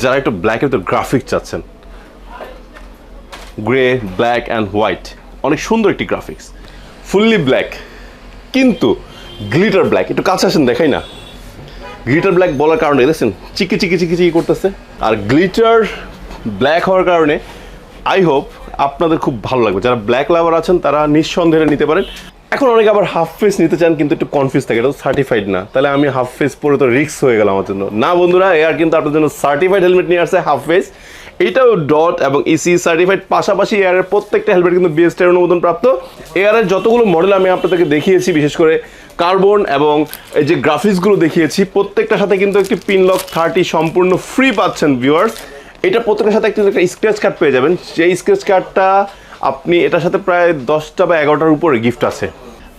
যারা একটু ব্ল্যাকের ভিতর গ্রাফিক চাচ্ছেন গ্রে ব্ল্যাক অ্যান্ড হোয়াইট অনেক সুন্দর একটি গ্রাফিক্স ফুললি ব্ল্যাক কিন্তু গ্লিটার ব্ল্যাক একটু কাছে আসেন, দেখাই না। গ্লিটার ব্ল্যাক বলার কারণে, দেখছেন, চিকি চিকি চিকি চিকি করতেছে। আর গ্লিটার ব্ল্যাক হওয়ার কারণে আই হোপ আপনাদের খুব ভালো লাগবে। যারা ব্ল্যাক লাভার আছেন, তারা নিঃসন্দেহে নিতে পারেন। এখন অনেকে আবার হাফ ফেস নিতে চান, কিন্তু একটু কনফিউজ থাকে। এটা তো সার্টিফাইড না। তাহলে আমি হাফ ফেস পরে তো রিক্স হয়ে গেল আমার জন্য। না বন্ধুরা এয়ার কিন্তু আপনার জন্য সার্টিফাইড হেলমেট নিয়ে আসছে হাফ ফেস এটাও ডট এবং E ইসি সার্টিফাইড পাশাপাশি এয়ারের প্রত্যেকটা হেলমেট কিন্তু বিএসটির অনুমোদন প্রাপ্ত। এয়ারের যতগুলো মডেল আমি আপনাদেরকে দেখিয়েছি, বিশেষ করে কার্বন এবং এই যে গ্রাফিক্সগুলো দেখিয়েছি, প্রত্যেকটার সাথে কিন্তু একটি পিন লক থার্টি সম্পূর্ণ ফ্রি পাচ্ছেন ভিউয়ার্স এটা প্রত্যেকটার সাথে একটি একটা স্ক্র্যাচ কার্ড পেয়ে যাবেন। সেই স্ক্র্যাচ কার্ডটা আপনি এটার সাথে প্রায় দশটা বা এগারোটার উপরে গিফট আছে।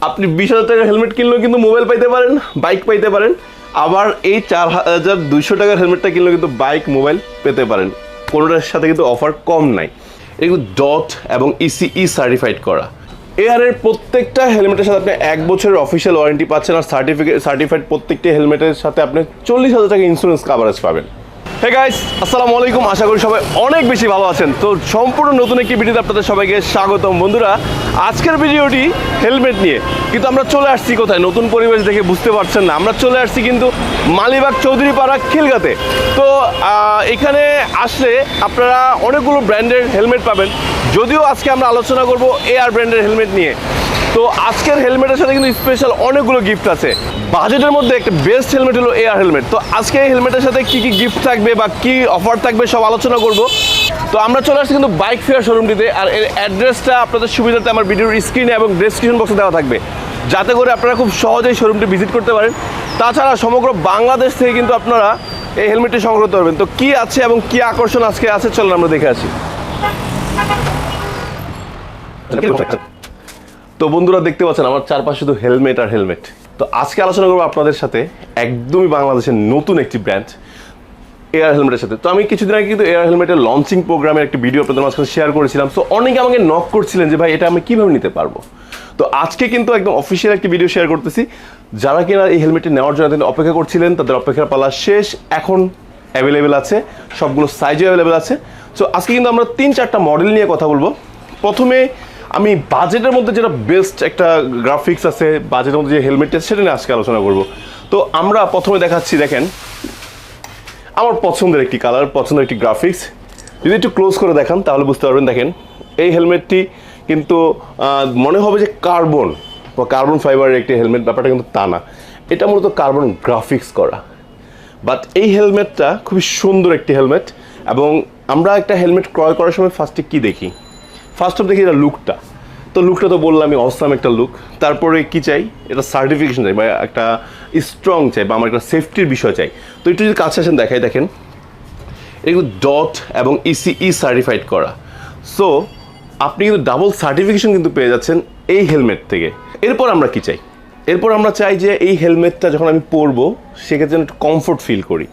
আপনি বিশ হাজার টাকার হেলমেট কিনলেও কিন্তু মোবাইল পাইতে পারেন বাইক পাইতে পারেন, আবার এই চার হাজার দুইশো টাকার হেলমেটটা কিনলেও কিন্তু বাইক মোবাইল পেতে পারেন। কোনোটার সাথে কিন্তু অফার কম নাই। এগুলো ডট এবং E ইসিই সার্টিফাইড করা। এয়ারের প্রত্যেকটা হেলমেটের সাথে আপনি এক বছরের অফিসিয়াল ওয়ারেন্টি পাচ্ছেন আর সার্টিফিকেট সার্টিফাইড প্রত্যেকটি হেলমেটের সাথে আপনি চল্লিশ হাজার টাকা ইন্স্যুরেন্স কাভারেজ পাবেন। হে গাইস আসসালামু আলাইকুম। আশা করি সবাই অনেক বেশি ভালো আছেন। তো সম্পূর্ণ নতুন একটি ভিডিওতে আপনাদের সবাইকে স্বাগতম। বন্ধুরা, আজকের ভিডিওটি হেলমেট নিয়ে। কিন্তু আমরা চলে আসছি কোথায়? নতুন পরিবেশ দেখে বুঝতে পারছেন না। আমরা চলে আসছি কিন্তু মালিবাগ চৌধুরী পাড়া খিলগাতে। তো এখানে আসলে আপনারা অনেকগুলো ব্র্যান্ডের হেলমেট পাবেন। যদিও আজকে আমরা আলোচনা করব এআর ব্র্যান্ডের হেলমেট নিয়ে। তো আজকের হেলমেটের সাথে কিন্তু স্পেশাল অনেকগুলো গিফট আছে। বাজেটের মধ্যে একটা বেস্ট হেলমেট হলো এয়ার হেলমেট তো আজকে এই হেলমেটের সাথে কি কি গিফট থাকবে বা কি অফার থাকবে সব আলোচনা করব। তো আমরা চলে আসছি কিন্তু বাইক ফেয়ার শোরুমটিতে আর এর অ্যাড্রেসটা আপনাদের সুবিধাতে আমার ভিডিওর স্ক্রিনে এবং ডেসক্রিপশন বক্সে দেওয়া থাকবে। যাতে করে আপনারা খুব সহজেই শোরুমটি ভিজিট করতে পারেন। তাছাড়া সমগ্র বাংলাদেশ থেকে কিন্তু আপনারা এই হেলমেটটি সংগ্রহ করতে পারবেন। তো কি আছে এবং কি আকর্ষণ আজকে আছে? চলুন আমরা দেখে আসি। তো বন্ধুরা দেখতে পাচ্ছেন, আমার চারপাশে শুধু হেলমেট আর হেলমেট তো আজকে আলোচনা করব আপনাদের সাথে একদমই বাংলাদেশের নতুন একটি ব্র্যান্ড এয়ার হেলমেটের সাথে। তো আমি কিছুদিন আগে কিন্তু এয়ার হেলমেটের লঞ্চিং প্রোগ্রামের একটি ভিডিও আপনাদের মাঝখানে শেয়ার করেছিলাম। সো অনেকে আমাকে নক করছিলেন যে, ভাই, এটা আমি কীভাবে নিতে পারব? তো আজকে কিন্তু একদম অফিসিয়াল একটি ভিডিও শেয়ার করতেছি। যারা কিনা এই হেলমেটটি নেওয়ার জন্য এতদিন অপেক্ষা করছিলেন, তাদের অপেক্ষার পালা শেষ। এখন অ্যাভেলেবেল আছে, সবগুলো সাইজে অ্যাভেলেবেল আছে। সো আজকে কিন্তু আমরা তিন চারটা মডেল নিয়ে কথা বলব। প্রথমে আমি বাজেটের মধ্যে যেটা বেস্ট একটা গ্রাফিক্স আছে বাজেটের মধ্যে যে হেলমেটটা সেটা নিয়ে আজকে আলোচনা করব। তো আমরা প্রথমে দেখাচ্ছি, দেখেন, আমার পছন্দের একটি কালার পছন্দের একটি গ্রাফিক্স যদি একটু ক্লোজ করে দেখান, তাহলে বুঝতে পারবেন, দেখেন, এই হেলমেটটি কিন্তু মনে হবে যে কার্বন বা কার্বন ফাইবারের একটি হেলমেট ব্যাপারটা কিন্তু তা না। এটা মূলত কার্বন গ্রাফিক্স করা। বাট এই হেলমেটটা খুবই সুন্দর একটি হেলমেট এবং আমরা একটা হেলমেট ক্রয় করার সময় ফার্স্টে কি দেখি? ফার্স্ট অফ দেখি এটা লুকটা তো লুকটা তো বললাম, আমি অসাম একটা লুক তারপরে কি চাই? এটা সার্টিফিকেশন চাই, বা একটা স্ট্রং চাই, বা আমার একটা সেফটির বিষয় চাই। তো একটু যদি কাছে আসেন, দেখাই, দেখেন। এগুলো ডট এবং E ইসিই সার্টিফাইড করা। সো আপনি কিন্তু ডাবল সার্টিফিকেশন কিন্তু পেয়ে যাচ্ছেন এই হেলমেট থেকে। এরপর আমরা কি চাই? এরপর আমরা চাই যে এই হেলমেটটা যখন আমি পরবো, সেক্ষেত্রে যেন একটু কমফোর্ট ফিল করি।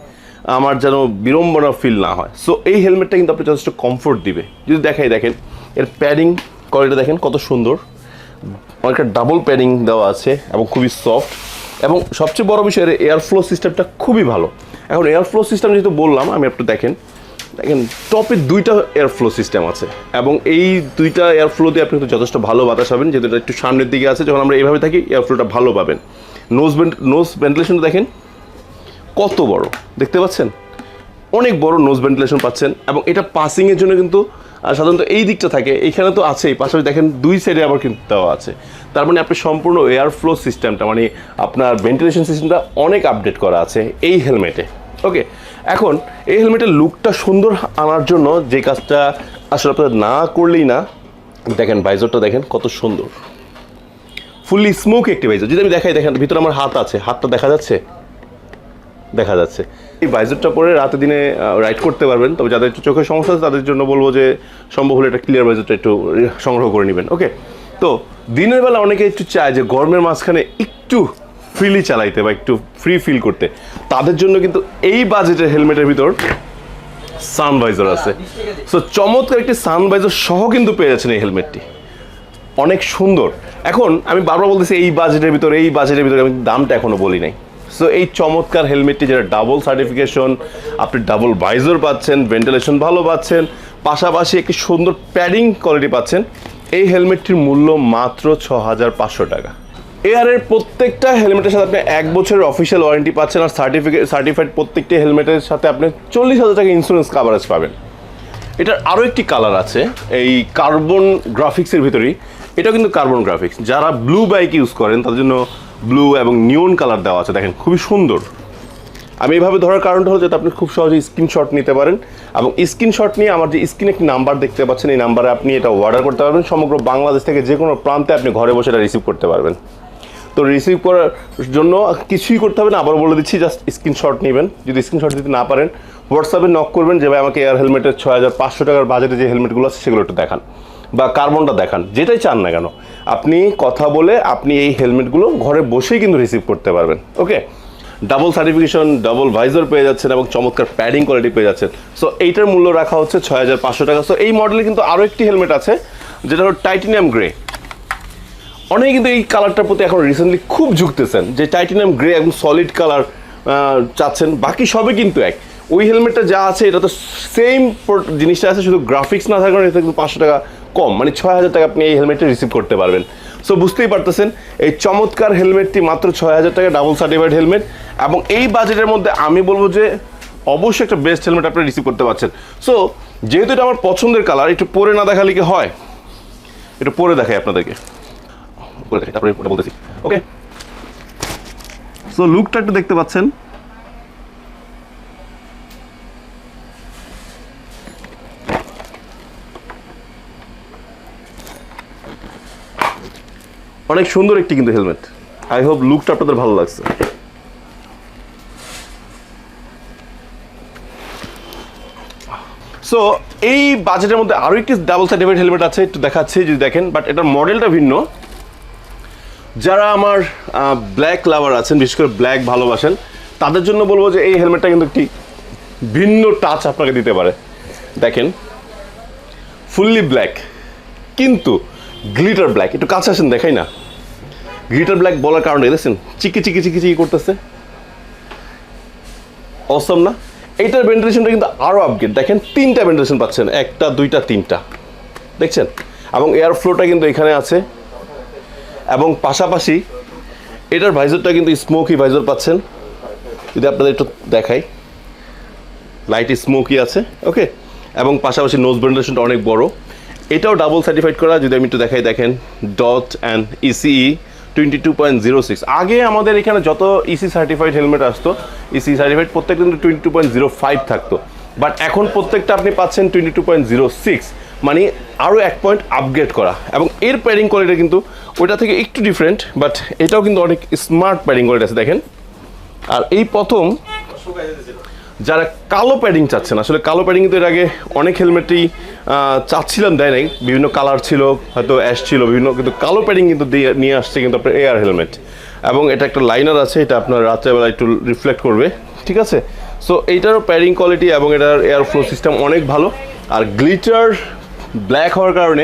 আমার যেন বিড়ম্বনা ফিল না হয়। সো এই হেলমেটটা কিন্তু আপনি যথেষ্ট কমফোর্ট দিবে। যদি দেখাই, দেখেন। এর প্যাডিং কোয়ালিটি দেখেন কত সুন্দর। অনেকটা ডাবল প্যাডিং দেওয়া আছে এবং খুবই সফট এবং সবচেয়ে বড় বিষয়, এর এয়ার ফ্লো সিস্টেমটা খুবই ভালো। এখন এয়ার ফ্লো সিস্টেম যেহেতু বললাম, আমি একটু দেখেন। দেখেন টপে দুইটা এয়ার ফ্লো সিস্টেম আছে। এবং এই দুইটা এয়ার ফ্লো দিয়ে আপনি কিন্তু যথেষ্ট ভালো বাতাস পাবেন, যেহেতু একটু সামনের দিকে আছে। যখন আমরা এইভাবে থাকি এয়ার ফ্লোটা ভালো পাবেন। নোজ নোজ ভেন্টিলেশনটা দেখেন, কত বড়। দেখতে পাচ্ছেন? অনেক বড় নোজ ভেন্টিলেশন পাচ্ছেন। এবং এটা পাসিংয়ের জন্য কিন্তু আহ, সাধারণত এই দিকটা থাকে এইখানে তো আছেই পাশাপাশি দেখেন দুই সাইডে আবার কিন্তু দেওয়া আছে। তার মানে আপনি সম্পূর্ণ এয়ার ফ্লো সিস্টেমটা মানে আপনার ভেন্টিলেশন সিস্টেমটা অনেক আপডেট করা আছে এই হেলমেটে ওকে এখন এই হেলমেটের লুকটা সুন্দর আনার জন্য যে কাজটা আসলে আপনারা না করলেই না দেখেন বাইজরটা দেখেন কত সুন্দর। ফুললি স্মোক একটি বাইজর যদি আমি দেখাই দেখেন ভিতরে আমার হাত আছে হাতটা দেখা যাচ্ছে? দেখা যাচ্ছে। এই বাইজারটা পরে রাতে দিনে রাইড করতে পারবেন। তবে যাদের একটু চোখের সমস্যা আছে, তাদের জন্য বলব যে, সম্ভব হলে একটা ক্লিয়ার বাইজারটা একটু সংগ্রহ করে নেবেন। ওকে তো, দিনের বেলা অনেকে একটু চায় যে, গরমের মাঝখানে একটু ফ্রিলি চালাইতে বা একটু ফ্রি ফিল করতে। তাদের জন্য কিন্তু এই বাজেটের হেলমেটের ভিতর সানভাইজার আছে। সো চমৎকার একটি সানভাইজার সহ কিন্তু পেয়ে যাচ্ছেন এই হেলমেটটি অনেক সুন্দর। এখন, আমি বারবার বলতেছি, এই বাজেটের ভিতরে, এই বাজেটের ভিতরে আমি দামটা এখনও বলি নাই। সো এই চমৎকার হেলমেটটি যেটা ডাবল সার্টিফিকেশন আপনি ডাবল ভাইজর পাচ্ছেন ভেন্টিলেশন ভালো পাচ্ছেন, পাশাপাশি একটি সুন্দর প্যাডিং কোয়ালিটি পাচ্ছেন। এই হেলমেটটির মূল্য মাত্র ছ হাজার পাঁচশো টাকা। এয়ারের প্রত্যেকটা হেলমেটের সাথে আপনি এক বছরের অফিসিয়াল ওয়ারেন্টি পাচ্ছেন আর সার্টিফিকেট সার্টিফাইড প্রত্যেকটি হেলমেটের সাথে আপনি চল্লিশ হাজার টাকা ইন্স্যুরেন্স কাভারেজ পাবেন। এটার আরও একটি কালার আছে, এই কার্বন গ্রাফিক্সের ভিতরেই। এটা কিন্তু কার্বন গ্রাফিক্স যারা ব্লু বাইক ইউজ করেন, তাদের জন্য ব্লু এবং নিয়ন কালার দেওয়া আছে, দেখেন খুবই সুন্দর। আমি এইভাবে ধরার কারণটা হলো যাতে আপনি খুব সহজে স্ক্রিনশট নিতে পারেন এবং স্ক্রিনশট নিয়ে আমার যে স্ক্রিনে একটি নাম্বার দেখতে পাচ্ছেন, এই নাম্বারে আপনি এটা অর্ডার করতে পারবেন। সমগ্র বাংলাদেশ থেকে যে কোনো প্রান্তে আপনি ঘরে বসে এটা রিসিভ করতে পারবেন। তো রিসিভ করার জন্য কিছুই করতে হবে না আবার বলে দিচ্ছি জাস্ট স্ক্রিনশট নেবেন। যদি স্ক্রিনশট দিতে না পারেন হোয়াটসঅ্যাপে নক করবেন যে, ভাই, আমাকে এয়ার হেলমেটের ছয় হাজার পাঁচশো টাকার বাজেটে যে হেলমেটগুলো আছে, সেগুলো একটু দেখান। বা কার্বনটা দেখান, যেটাই চান না কেন। আপনি কথা বলে আপনি এই হেলমেটগুলো ঘরে বসেই কিন্তু রিসিভ করতে পারবেন okay double certification double visor পেয়ে যাচ্ছেন এবং চমৎকার প্যাডিং কোয়ালিটি পেয়ে যাচ্ছেন। সো এইটার মূল্য রাখা হচ্ছে ছয় হাজার পাঁচশো টাকা। সো এই মডেলে কিন্তু আরও একটি হেলমেট আছে, যেটা হলো টাইটেনিয়াম গ্রে অনেকে কিন্তু এই কালারটার প্রতি এখন রিসেন্টলি খুব ঝুঁকতেছেন, যে টাইটেনিয়াম গ্রে একদম সলিড কালার চাচ্ছেন, বাকি সবই কিন্তু এক। ওই হেলমেটটা যা আছে, এটা তো সেম জিনিসটা আছে, শুধু গ্রাফিক্স না থাকার কিন্তু পাঁচশো টাকা কম মানে ছয় হাজার টাকা আপনি এই হেলমেটটা রিসিভ করতে পারবেন। সো বুঝতেই পারতেছেন, এই চমৎকার হেলমেটটি মাত্র ছয় হাজার টাকা ডাবল সার্টিফাইড হেলমেট এবং এই বাজেটের মধ্যে আমি বলব যে, অবশ্যই একটা বেস্ট হেলমেট আপনি রিসিভ করতে পারছেন। সো যেহেতু এটা আমার পছন্দের কালার একটু পরে না দেখালে কি হয়? একটু পরে দেখাই আপনাদেরকে। তারপরে বলতেছি। ওকে সো লুকটা একটু দেখতে পাচ্ছেন। অনেক সুন্দর একটি কিন্তু হেলমেট। আই হোপ লুকটা আপনাদের ভালো লাগছে। সো এই বাজেটের মধ্যে আরও একটি ডাবল সার্টিফাইড হেলমেট আছে, একটু দেখাচ্ছি, যদি দেখেন বাট এটার মডেলটা ভিন্ন। যারা আমার ব্ল্যাক লাভার আছেন, বিশেষ করে ব্ল্যাক ভালোবাসেন, তাদের জন্য বলব যে এই হেলমেটটা কিন্তু একটি ভিন্ন টাচ আপনাকে দিতে পারে। দেখেন ফুললি ব্ল্যাক কিন্তু গ্লিটার ব্ল্যাক একটু কাছে আসেন, দেখাই না। গ্লিটার ব্ল্যাক বলার কারণে, দেখছেন? চিকি চিকি চিকি চিকি করতেছে। অসম না? এইটার ভেন্টিলেশনটা কিন্তু আরও আপগ্রেড দেখেন, তিনটা ভেন্টিলেশন পাচ্ছেন। একটা, দুইটা, তিনটা। দেখছেন? এবং এয়ার ফ্লোটা কিন্তু এখানে আছে। এবং পাশাপাশি এটার ভাইজারটা কিন্তু স্মোকি ভাইজার পাচ্ছেন। যদি আপনাদের একটু দেখাই। লাইট স্মোকি আছে ওকে এবং পাশাপাশি নোজ ভেন্টিলেশনটা অনেক বড়। এটাও ডাবল সার্টিফাইড করা। যদি আমি একটু দেখাই, দেখেন DOT and ECE twenty two point zero six আগে আমাদের এখানে যত ইসি সার্টিফাইড হেলমেট আসতো ইসি সার্টিফাইড প্রত্যেকটা কিন্তু টোয়েন্টি পয়েন্ট জিরো ফাইভ থাকতো। বাট এখন প্রত্যেকটা আপনি পাচ্ছেন twenty two point zero six মানে আরও এক পয়েন্ট আপগ্রেড করা। এবং এর প্যাডিং কোয়ালিটি কিন্তু ওইটা থেকে একটু ডিফারেন্ট বাট এটাও কিন্তু অনেক স্মার্ট প্যারিং কোয়ালিটি আছে, দেখেন। আর এই প্রথম যারা কালো প্যাডিং চাচ্ছেন, আসলে কালো প্যাডিং কিন্তু এর আগে অনেক হেলমেটই চাচ্ছিলাম, দেয় নাই। বিভিন্ন কালার ছিল, হয়তো অ্যাশ ছিল, বিভিন্ন কিন্তু কালো প্যাডিং কিন্তু দিয়ে, নিয়ে আসছে কিন্তু আপনার এয়ার হেলমেট এবং এটা একটা লাইনার আছে, এটা আপনার রাত্রেবেলা একটু রিফ্লেক্ট করবে, ঠিক আছে? সো এইটারও প্যাডিং কোয়ালিটি এবং এটার এয়ার ফ্লো সিস্টেম অনেক ভালো। আর গ্লিটার ব্ল্যাক হওয়ার কারণে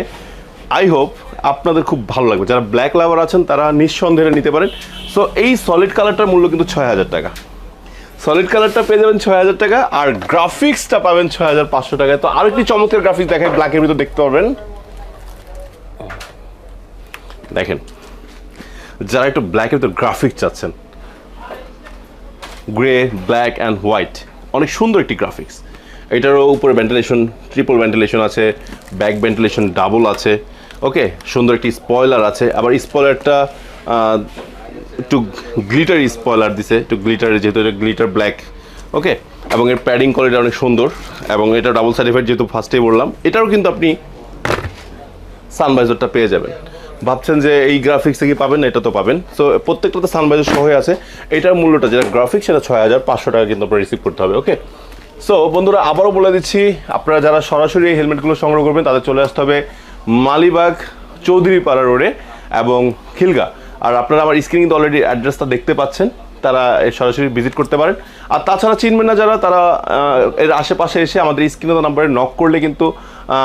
আই হোপ আপনাদের খুব ভালো লাগবে। যারা ব্ল্যাক লাভার আছেন, তারা নিঃসন্দেহে নিতে পারেন। সো এই সলিড কালারটার মূল্য কিন্তু ছয় হাজার টাকা। সলিড কালারটা পেয়ে যাবেন ছয় হাজার টাকা আর গ্রাফিক্সটা পাবেন ছয় হাজার পাঁচশো টাকায় তো আরেকটি চমৎকার গ্রাফিক্স দেখেন ব্ল্যাকের ভিতর দেখতে পাবেন দেখেন, যারা একটু ব্ল্যাকের ভিতর গ্রাফিক্স চাচ্ছেন গ্রে ব্ল্যাক অ্যান্ড হোয়াইট অনেক সুন্দর একটি গ্রাফিক্স এটারও উপরে ভেন্টিলেশন ট্রিপল ভেন্টিলেশন আছে ব্যাক ভেন্টিলেশন ডাবল আছে। ওকে সুন্দর একটি স্পয়লার আছে। আবার স্পয়লারটা একটু গ্লিটার স্পয়লার দিছে, একটু গ্লিটার যেহেতু এটা গ্লিটার ব্ল্যাক ওকে এবং এর প্যাডিং কোয়ালিটি অনেক সুন্দর, এবং এটা ডাবল সার্টিফাইড যেহেতু ফার্স্টেই বললাম, এটাও কিন্তু আপনি সানভাইজারটা পেয়ে যাবেন। ভাবছেন যে এই গ্রাফিক্সে কি পাবেন? এটা তো পাবেন। সো প্রত্যেকটা তো সানভাইজার সহ আছে। এটার মূল্যটা যেটা গ্রাফিক্স সেটা ছয় হাজার পাঁচশো টাকা কিন্তু আপনার রিসিভ করতে হবে ওকে সো বন্ধুরা, আবারও বলে দিচ্ছি, আপনারা যারা সরাসরি এই হেলমেটগুলো সংগ্রহ করবেন, তাদের চলে আসতে হবে মালিবাগ চৌধুরীপাড়া রোডে এবং খিলগা। আর আপনারা আমার স্ক্রিন অলরেডি অ্যাড্রেসটা দেখতে পাচ্ছেন, তারা সরাসরি ভিজিট করতে পারেন। আর তাছাড়া চিনবেন না যারা, তারা এর আশেপাশে এসে আমাদের স্ক্রিনে নাম্বারে নক করলে কিন্তু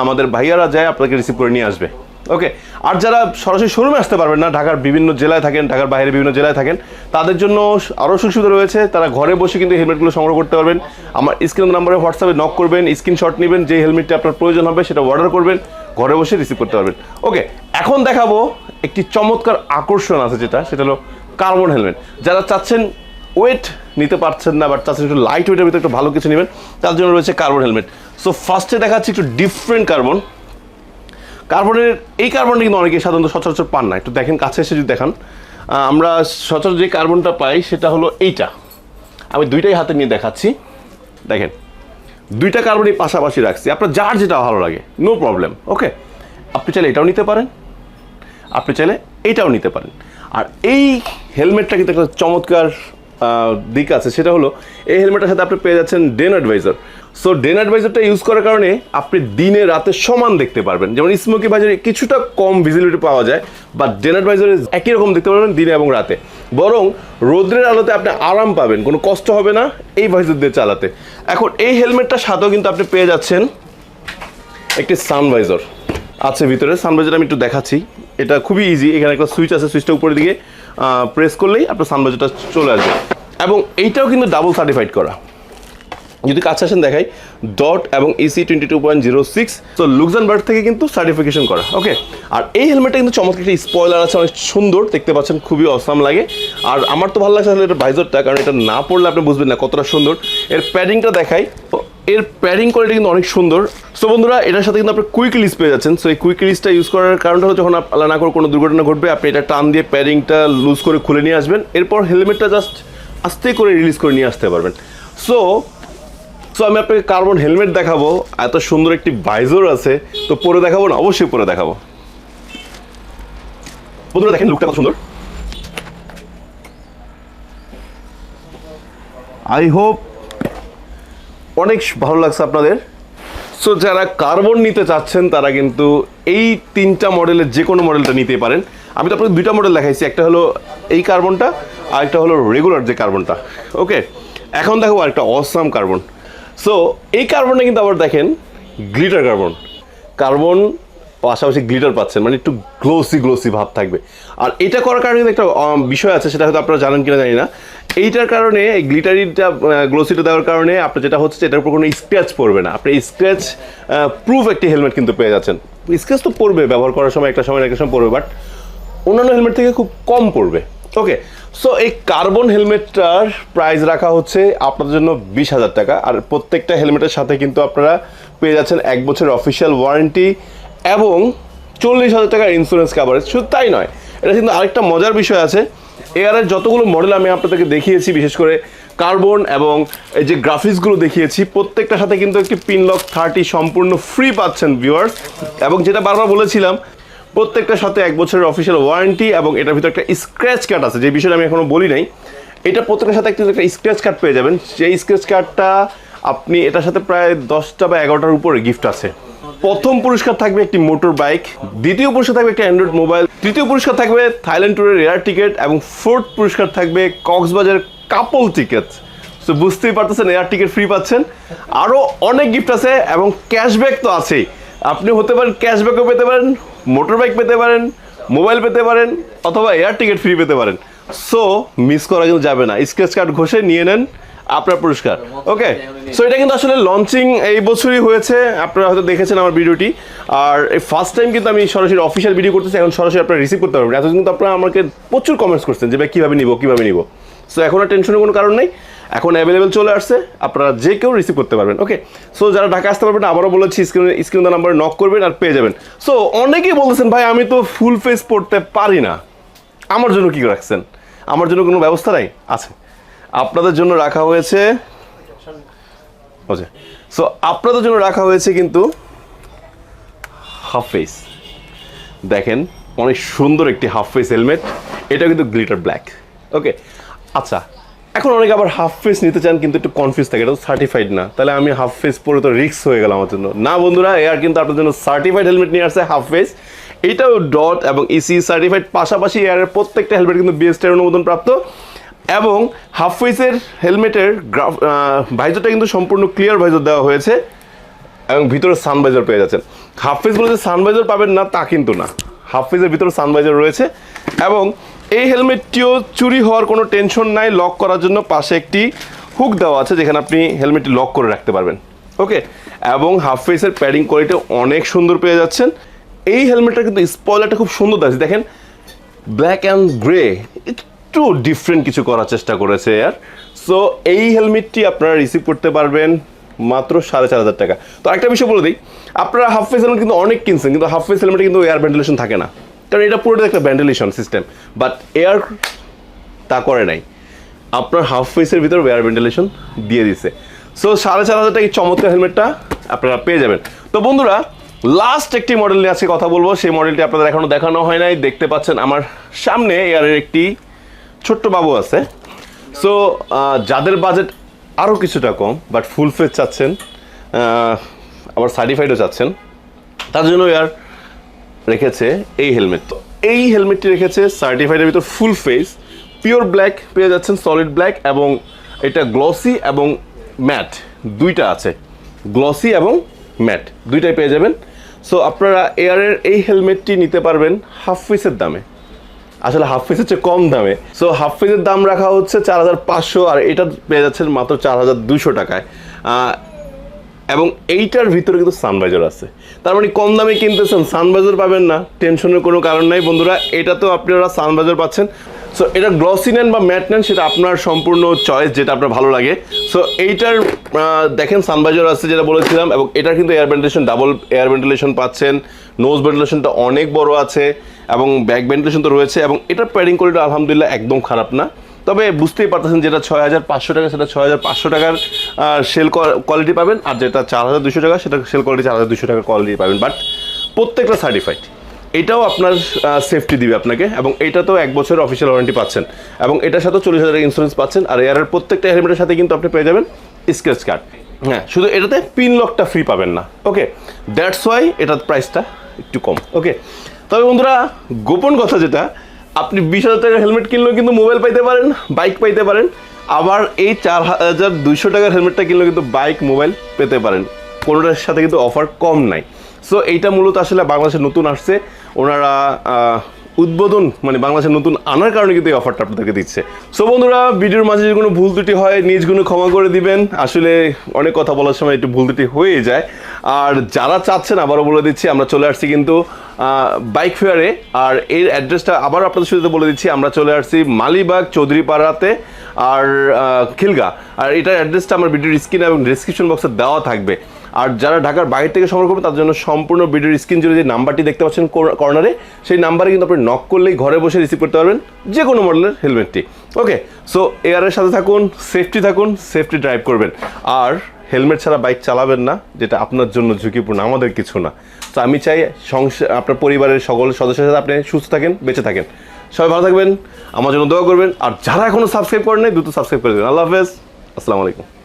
আমাদের ভাইয়ারা যায়, আপনাকে রিসিভ করে নিয়ে আসবে। ওকে আর যারা সরাসরি শোরুমে আসতে পারবেন না, ঢাকার বিভিন্ন জেলায় থাকেন, ঢাকার বাইরে বিভিন্ন জেলায় থাকেন, তাদের জন্য আরও সুবিধা রয়েছে। তারা ঘরে বসে কিন্তু হেলমেটগুলো সংগ্রহ করতে পারবেন। আমার স্ক্রিন নাম্বারে হোয়াটসঅ্যাপে নক করবেন স্ক্রিনশট নেবেন, যে হেলমেটটা আপনার প্রয়োজন হবে, সেটা অর্ডার করবেন। ঘরে বসে রিসিভ করতে পারবেন। ওকে এখন দেখাবো একটি চমৎকার আকর্ষণ আছে যেটা, সেটা হলো কার্বন হেলমেট যারা চাচ্ছেন ওয়েট নিতে পারছেন না বাট চাচ্ছেন একটু লাইট ওয়েটের ভিতরে একটু ভালো কিছু নেবেন, তার জন্য রয়েছে কার্বন হেলমেট সো ফার্স্টে দেখাচ্ছি একটু ডিফারেন্ট কার্বন কার্বনের এই কার্বনটা কিন্তু অনেকে সাধারণত সচরাচর পান না। একটু দেখেন, কাছে এসে যদি দেখান। আমরা সচরাচর যে কার্বনটা পাই, সেটা হলো এইটা। আমি দুইটাই হাতে নিয়ে দেখাচ্ছি। দেখেন দুইটা কার্বনই পাশাপাশি রাখছি। আপনার যার যেটা ভালো লাগে নো প্রবলেম ওকে আপনি চাইলে এটাও নিতে পারেন। আপনি চাইলে এইটাও নিতে পারেন। আর এই হেলমেটটা কিন্তু একটা চমৎকার দিক আছে, সেটা হলো এই হেলমেটটার সাথে আপনি পেয়ে যাচ্ছেন ডেন অ্যাডভাইজার সো ডেন অ্যাডভাইজারটা ইউজ করার কারণে আপনি দিনে রাতে সমান দেখতে পারবেন। যেমন স্মোকি বাজারে কিছুটা কম ভিজিবিলিটি পাওয়া যায় বা ডেন অ্যাডভাইজারে একই রকম দেখতে পারবেন দিনে এবং রাতে। বরং রোদ্রের আলোতে আপনি আরাম পাবেন, কোনো কষ্ট হবে না এই ভাইজার দিয়ে চালাতে। এখন এই হেলমেটটার সাথেও কিন্তু আপনি পেয়ে যাচ্ছেন একটি সানভাইজার আছে ভিতরে সানভাইজার আমি একটু দেখাচ্ছি। এটা খুবই ইজি এখানে একটা সুইচ আছে সুইচটা উপরের দিকে প্রেস করলেই আপনার সানভাইজারটা চলে আসবে। এবং এইটাও কিন্তু ডাবল সার্টিফাইড করা। যদি কাছে আসেন দেখাই ডট এবং EC twenty two point zero six তো লুকজানবার্গ থেকে কিন্তু সার্টিফিকেশন করা ওকে আর এই হেলমেটটা কিন্তু চমৎকার, একটা স্পয়লার আছে, অনেক সুন্দর, দেখতে পাচ্ছেন, খুবই অসাম লাগে। আর আমার তো ভালো লাগছে আসলে এটা ভাইজরটা কারণ এটা না পড়লে আপনি বুঝবেন না কতটা সুন্দর। এর প্যাডিংটা দেখাই এর প্যাডিং কোয়ালিটি কিন্তু অনেক সুন্দর। সো বন্ধুরা, এটার সাথে কিন্তু আপনি কুইক রিলিজ পেয়ে যাচ্ছেন। সো এই কুইক রিলিজটা ইউজ করার কারণটা হলো যখন আল্লাহ না করে কোনো দুর্ঘটনা ঘটবে, আপনি এটা টান দিয়ে প্যাডিংটা লুজ করে খুলে নিয়ে আসবেন। এরপর হেলমেটটা জাস্ট আস্তে করে রিলিজ করে নিয়ে আসতে পারবেন। সো সো আমি আপনাকে কার্বন হেলমেট দেখাবো। এত সুন্দর একটি ভাইজর আছে। তো পরে দেখাবো না, অবশ্যই পরে দেখাবো। বন্ধুরা, দেখেন লুকটা কত সুন্দর। আই হোপ অনেক ভালো লাগছে আপনাদের। সো যারা কার্বন নিতে চাচ্ছেন, তারা কিন্তু এই তিনটা মডেলের যে কোনো মডেলটা নিতে পারেন। আমি তো আপনাকে দুইটা মডেল দেখাইছি, একটা হলো এই কার্বনটা আর একটা হলো রেগুলার যে কার্বনটা ওকে এখন দেখো আরেকটা অসাম কার্বন সো এই কার্বনটা কিন্তু আবার দেখেন গ্লিটার কার্বন কার্বন পাশাপাশি গ্লিটার পাচ্ছেন মানে একটু গ্লোসি গ্লোসি ভাব থাকবে। আর এটা করার কারণে কিন্তু একটা বিষয় আছে, সেটা হয়তো আপনারা জানেন কিনা জানি না। এইটার কারণে এই গ্লিটারিটা গ্লোসিটা দেওয়ার কারণে আপনার যেটা হচ্ছে এটার উপর কোনো স্ক্র্যাচ পড়বে না। আপনি স্ক্র্যাচ প্রুফ একটি হেলমেট কিন্তু পেয়ে যাচ্ছেন। স্ক্র্যাচ তো পড়বে, ব্যবহার করার সময় একটা সময় একটা সময় পড়বে বাট অন্যান্য হেলমেট থেকে খুব কম পড়বে। ওকে সো এই কার্বন হেলমেটটার প্রাইস রাখা হচ্ছে আপনাদের জন্য বিশ হাজার টাকা। আর প্রত্যেকটা হেলমেটের সাথে কিন্তু আপনারা পেয়ে যাচ্ছেন এক বছরের অফিসিয়াল ওয়ারেন্টি এবং চল্লিশ হাজার টাকার ইন্স্যুরেন্স কাভারেজ শুধু তাই নয়, এটা কিন্তু আরেকটা মজার বিষয় আছে। এআরের যতগুলো মডেল আমি আপনাদেরকে দেখিয়েছি, বিশেষ করে কার্বন এবং এই যে গ্রাফিক্সগুলো দেখিয়েছি, প্রত্যেকটার সাথে কিন্তু একটি পিনলক থার্টি সম্পূর্ণ ফ্রি পাচ্ছেন ভিউয়ার্স এবং যেটা বারবার বলেছিলাম প্রত্যেকটার সাথে এক বছরের অফিসিয়াল ওয়ারেন্টি এবং এটার ভিতরে একটা স্ক্র্যাচ কার্ড আছে, যে বিষয়টা আমি এখনও বলি নাই। এটা প্রত্যেকের সাথে একটা একটা স্ক্র্যাচ কার্ড পেয়ে যাবেন। সেই স্ক্র্যাচ কার্ডটা আপনি এটার সাথে প্রায় দশটা বা এগারোটার উপরে গিফট আছে। প্রথম পুরস্কার থাকবে একটি মোটর বাইক দ্বিতীয় পুরস্কার থাকবে একটি অ্যান্ড্রয়েড মোবাইল তৃতীয় পুরস্কার থাকবে থাইল্যান্ড ট্যুরের এয়ার টিকিট এবং ফোর্থ পুরস্কার থাকবে কক্সবাজার কাপল টিকিট সো বুঝতেই পারতেছেন এয়ার টিকিট ফ্রি পাচ্ছেন। আরও অনেক গিফট আছে এবং ক্যাশব্যাক তো আছেই। আপনি হতে পারেন ক্যাশব্যাকও পেতে পারেন মোটর বাইক পেতে পারেন, মোবাইল পেতে পারেন, অথবা এয়ার টিকিট ফ্রি পেতে পারেন। সো মিস করা কিন্তু যাবে না। স্ক্রেচ কার্ড ঘষে নিয়ে নেন, আপনার পুরস্কার। ওকে সো এটা কিন্তু আসলে লঞ্চিং এই বছরই হয়েছে। আপনারা হয়তো দেখেছেন আমার ভিডিওটি। আর এই ফার্স্ট টাইম কিন্তু আমি সরাসরি অফিসিয়াল ভিডিও করতেছি, এখন সরাসরি আপনারা রিসিভ করতে পারবেন। এতদিন কিন্তু আপনারা আমাকে প্রচুর কমেন্টস করছেন যে, ভাই, কীভাবে নিব কীভাবে নিব? সো এখন আর টেনশনের কোনো কারণ নেই। এখন অ্যাভেলেবেল চলে আসছে, আপনারা যে কেউ রিসিভ করতে পারবেন ওকে সো যারা ঢাকা আসতে পারবেন আবারও বলেছি স্ক্রিনে স্ক্রিন নাম্বারে নক করবেন আর পেয়ে যাবেন। সো অনেকেই বলতেছেন, ভাই, আমি তো ফুল ফেস পড়তে পারি না। আমার জন্য কী রাখছেন? আমার জন্য কোনো ব্যবস্থা নাই? আছে। আপনাদের জন্য রাখা হয়েছে সো আপনাদের জন্য রাখা হয়েছে কিন্তু হাফ ফেস দেখেন, অনেক সুন্দর একটি হাফ ফেস হেলমেট এটা কিন্তু গ্লিটার ব্ল্যাক ওকে আচ্ছা এখন অনেকে আবার হাফ ফেস নিতে চান, কিন্তু একটু কনফিউজ থাকে। এটা তো সার্টিফাইড না। তাহলে আমি হাফ ফেস পরে তো রিস্ক হয়ে গেল আমার জন্য। না বন্ধুরা এয়ার কিন্তু আপনার জন্য সার্টিফাইড হেলমেট নিয়ে আসছে হাফ ফেস এটাও ডট এবং E ইসি সার্টিফাইড পাশাপাশি এয়ারের প্রত্যেকটা হেলমেট কিন্তু বিএসটির অনুমোদন প্রাপ্ত। এবং হাফ ফেসের হেলমেটের গ্রাফ ভাইজরটা কিন্তু সম্পূর্ণ ক্লিয়ার ভাইজর দেওয়া হয়েছে। এবং ভিতরে সানভাইজার পেয়ে যাচ্ছেন। হাফ ফেস বলে যে সানভাইজার পাবেন না, তা কিন্তু না। হাফ ফেসের ভিতরে সানভাইজার রয়েছে। এবং এই হেলমেটটিও চুরি হওয়ার কোনো টেনশন নাই লক করার জন্য পাশে একটি হুক দেওয়া আছে যেখানে আপনি হেলমেটটি লক করে রাখতে পারবেন। ওকে এবং হাফ ফেসের প্যাডিং কোয়ালিটি অনেক সুন্দর পেয়ে যাচ্ছেন। এই হেলমেটটা কিন্তু স্পয়লারটা খুব সুন্দর আছে দেখেন ব্ল্যাক অ্যান্ড গ্রে একটু ডিফারেন্ট কিছু করার চেষ্টা করেছে আর সো এই হেলমেটটি আপনারা রিসিভ করতে পারবেন মাত্র সাড়ে চার হাজার টাকা। তো একটা বিষয় বলে দিই, আপনারা হাফ ফেস হেলমেট কিন্তু অনেক কিনছেন, কিন্তু হাফ ফেস হেলমেটে কিন্তু এয়ার ভেন্টিলেশন থাকে না। কারণ এটা পুরোটা একটা ভেন্টিলেশন সিস্টেম। বাট এয়ার তা করে নাই। আপনার হাফ ফেসের ভিতরে এয়ার ভেন্টিলেশন দিয়ে দিছে। সো সাড়ে চার হাজার টাকা চমৎকার হেলমেটটা আপনারা পেয়ে যাবেন। তো বন্ধুরা লাস্ট একটি মডেল নিয়ে আজকে কথা বলব। সেই মডেলটি আপনাদের এখনও দেখানো হয় নাই। দেখতে পাচ্ছেন আমার সামনে এয়ারের একটি ছোট্ট বাবু আছে। সো যাদের বাজেট আরও কিছুটা কম বাট ফুল ফেস চাচ্ছেন আবার সার্টিফাইডও চাচ্ছেন, তার জন্য এয়ার রেখেছে এই হেলমেট তো। এই হেলমেটটি রেখেছে সার্টিফাইডের ভিতর ফুল ফেস পিওর ব্ল্যাক পেয়ে যাচ্ছেন সলিড ব্ল্যাক এবং এটা গ্লসি এবং ম্যাট দুইটা আছে গ্লসি এবং ম্যাট দুইটাই পেয়ে যাবেন। সো আপনারা এয়ারের এই হেলমেটটি নিতে পারবেন হাফ পিসের দামে। আসলে হাফ পিসের চেয়ে কম দামে। সো হাফ পিসের দাম রাখা হচ্ছে চার হাজার পাঁচশো আর এটা পেয়ে যাচ্ছেন মাত্র চার হাজার দুশো টাকায়। এবং এইটার ভিতরে কিন্তু সানভাইজার আছে। তার মানে কম দামে কিনতেছেন সানভাইজার পাবেন না, টেনশনের কোনো কারণ নাই। বন্ধুরা, এটা তো আপনারা সানভাইজার পাচ্ছেন। সো এটা গ্লসি নেন বা ম্যাট নেন, সেটা আপনার সম্পূর্ণ চয়েস যেটা আপনার ভালো লাগে। সো এইটার দেখেন সানভাইজার আছে যেটা বলেছিলাম, এবং এটার কিন্তু air ventilation double air ventilation পাচ্ছেন। নোজ ভেন্টিলেশনটা অনেক বড় আছে, এবং ব্যাক ভেন্টিলেশন তো রয়েছে, এবং এটার প্যাডিং কোয়ালিটি আলহামদুলিল্লাহ একদম খারাপ না। তবে বুঝতেই পারতেছেন যেটা ছয় হাজার পাঁচশো টাকা, সেটা ছয় হাজার পাঁচশো টাকার সেল কোয়ালিটি পাবেন, আর যেটা চার হাজার দুশো টাকা, সেটা সেল কোয়ালিটি চার হাজার দুশো টাকার কোয়ালিটি পাবেন। বাট প্রত্যেকটা সার্টিফাইড এটাও আপনার সেফটি দিবে আপনাকে, এবং এটা তো এক বছরের অফিসিয়াল ওয়ারেন্টি পাচ্ছেন। এবং এটার সাথেও চল্লিশ হাজার ইন্স্যুরেন্স পাচ্ছেন, আর এয়ারের প্রত্যেকটা হেলমেটের সাথে কিন্তু আপনি পেয়ে যাবেন স্ক্র্যাচ কার্ড হ্যাঁ শুধু এটাতে পিন লকটা ফ্রি পাবেন না। ওকে দ্যাটস ওয়াই এটার প্রাইসটা একটু কম। ওকে তবে বন্ধুরা, গোপন কথা যেটা আপনি বিশ হাজার টাকার হেলমেট কিনলেও কিন্তু মোবাইল পাইতে পারেন, বাইক পাইতে পারেন। আবার এই চার হাজার দুইশো টাকার হেলমেটটা কিনলেও কিন্তু বাইক, মোবাইল পেতে পারেন। কোনোটার সাথে কিন্তু অফার কম নাই। সো এইটা মূলত আসলে বাংলাদেশে নতুন আসছে। ওনারা উদ্বোধন মানে বাংলাদেশে নতুন আনার কারণে কিন্তু এই অফারটা আপনাদেরকে দিচ্ছে। সো বন্ধুরা, ভিডিওর মাঝে যদি কোনো ভুল ত্রুটি হয়, নিজ গুণ ক্ষমা করে দিবেন। আসলে অনেক কথা বলার সময় একটু ভুল ত্রুটি হয়ে যায়। আর যারা চাচ্ছেন, আবারও বলে দিচ্ছি, আমরা চলে আসছি কিন্তু বাইক ফেয়ারে আর এর অ্যাড্রেসটা আবার আপনাদের সাথে বলে দিচ্ছি, আমরা চলে আসছি মালিবাগ চৌধুরীপাড়াতে, আর খিলগা। আর এটার অ্যাড্রেসটা আমার ভিডিওর স্ক্রিন এবং ডিসক্রিপশন বক্সে দেওয়া থাকবে। আর যারা ঢাকার বাইরে থেকে সংগ্রহ করবেন তার জন্য সম্পূর্ণ ভিডিওর স্ক্রিন জুড়ে যে নাম্বারটি দেখতে পাচ্ছেন কর্নারে, সেই নাম্বারে কিন্তু আপনি নক করলেই ঘরে বসে রিসিভ করতে পারবেন যে কোনো মডেলের হেলমেটটি ওকে সো এয়ারের সাথে থাকুন সেফটি থাকুন সেফটি ড্রাইভ করবেন। আর হেলমেট ছাড়া বাইক চালাবেন না, যেটা আপনার জন্য ঝুঁকিপূর্ণ, আমাদের কিছু না। তো আমি চাই সংসার আপনার পরিবারের সকল সদস্যের সাথে আপনি সুস্থ থাকেন, বেঁচে থাকেন। সবাই ভালো থাকবেন, আমার জন্য দোয়া করবেন। আর যারা এখনও সাবস্ক্রাইব করেন নাই দ্রুত সাবস্ক্রাইব করে দেবেন। আল্লাহ হাফেজ। আসসালামু আলাইকুম।